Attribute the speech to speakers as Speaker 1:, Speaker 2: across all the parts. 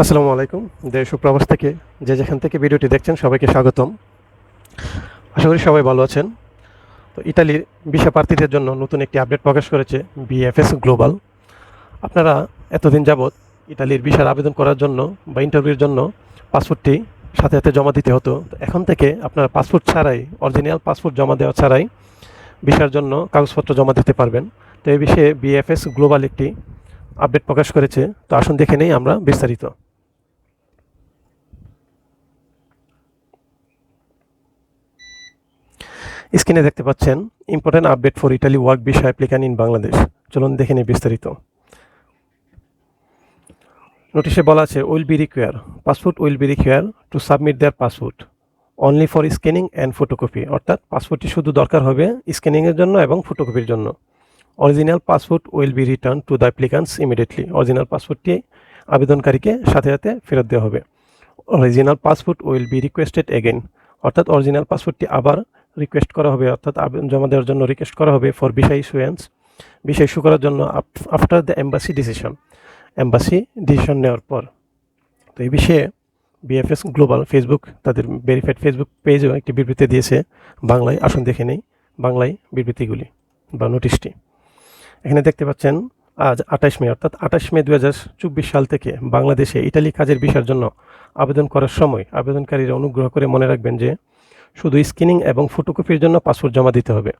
Speaker 1: আসসালামু আলাইকুম। দেশ প্রবাস থেকে যে যেখান থেকে ভিডিওটি দেখছেন সবাইকে স্বাগতম। আশা করি সবাই ভালো আছেন। তো ইতালির ভিসা প্রার্থীদের জন্য নতুন একটি আপডেট প্রকাশ করেছে বিএফএস গ্লোবাল। আপনারা এতদিন যাবৎ ইতালির ভিসার আবেদন করার জন্য বা ইন্টারভিউর জন্য পাসপোর্টটি সাথে সাথে জমা দিতে হতো। তো এখন থেকে আপনারা পাসপোর্ট ছাড়াই, অরিজিনাল পাসপোর্ট জমা দেওয়া ছাড়াই ভিসার জন্য কাগজপত্র জমা দিতে পারবেন। তো এই বিষয়ে বিএফএস গ্লোবাল একটি আপডেট প্রকাশ করেছে। তো আসুন দেখে নেই আমরা বিস্তারিত। স্ক্রিনে দেখতে পাচ্ছেন important update for Italy work বিষয় অ্যাপ্লিকান ইন বাংলাদেশ চলুন দেখে নিই বিস্তারিত। নোটিশে বলা আছে will be require passport will be require to submit their passport only for scanning and photocopy অর্থাৎ পাসপোর্টটি শুধু দরকার হবে স্ক্যানিংয়ের জন্য এবং ফটোকপির জন্য। Original passport will be return to the applicants immediately original পাসপোর্টটি আবেদনকারীকে সাথে সাথে ফেরত দেওয়া হবে। Original passport will be requested again অর্থাৎ অরিজিনাল পাসপোর্টটি আবার রিকোয়েস্ট করা হবে, অর্থাৎ জমা দেওয়ার জন্য রিকোয়েস্ট করা হবে ফর বিষয় ইস্যুয়েন্স বিষয় ইস্যু করার জন্য after the embassy decision embassy decision নেওয়ার পর। তো এই বিষয়ে বিএফএস গ্লোবাল ফেসবুক তাদের ভেরিফাইড ফেসবুক পেজেও একটি বিবৃতি দিয়েছে, বাংলায়, আসুন দেখে নেই, বাংলায় বিবৃতিগুলি বা নোটিশটি এখানে দেখতে পাচ্ছেন, আজ আঠাশ মে, অর্থাৎ আঠাশ মে দু হাজার চব্বিশ সাল থেকে বাংলাদেশে ইটালি কাজের বিষয়ের জন্য আবেদন করার সময় আবেদনকারীরা অনুগ্রহ করে মনে রাখবেন যে শুধু স্ক্রিনিং এবং ফটোকপির জন্য পাসপোর্ট জমা দিতে হবে।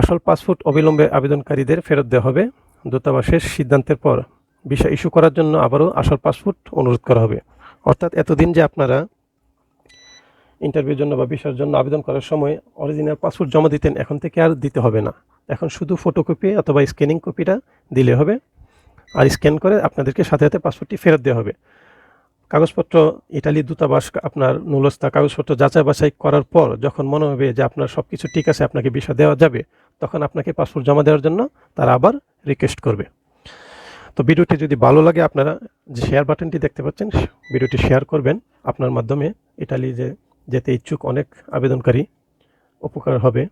Speaker 1: আসল পাসপোর্ট অবিলম্বে আবেদনকারীদের ফেরত দেওয়া হবে। দূতাবাসের সিদ্ধান্তের পর ভিসা ইস্যু করার জন্য আবারও আসল পাসপোর্ট অনুরোধ করা হবে। অর্থাৎ এতদিন যে আপনারা ইন্টারভিউর জন্য বা ভিসার জন্য আবেদন করার সময় অরিজিনাল পাসপোর্ট জমা দিতেন, এখন থেকে আর দিতে হবে না। এখন শুধু ফটোকপি অথবা স্ক্যানিং কপিটা দিলে হবে। আর স্ক্যান করে আপনাদেরকে সাথে সাথে পাসপোর্টটি ফেরত দেওয়া হবে। কাগজপত্র ইটালি দূতাবাস, আপনার নুলস্তা কাগজপত্র যাচাই বাছাই করার পর যখন মনে হবে যে আপনার সব কিছু ঠিক আছে, আপনাকে ভিসা দেওয়া যাবে, তখন আপনাকে পাসপোর্ট জমা দেওয়ার জন্য তারা আবার রিকোয়েস্ট করবে। তো ভিডিওটি যদি ভালো লাগে আপনারা যে শেয়ার বাটনটি দেখতে পাচ্ছেন, ভিডিওটি শেয়ার করবেন। আপনার মাধ্যমে ইটালি যে যেতে ইচ্ছুক অনেক আবেদনকারী উপকার হবে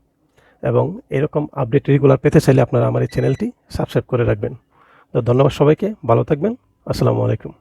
Speaker 1: এবং এরকম আপডেট রেগুলার পেতে চাইলে আপনারা আমার এই চ্যানেলটি সাবস্ক্রাইব করে রাখবেন। তো ধন্যবাদ সবাইকে, ভালো থাকবেন। আসসালামু আলাইকুম।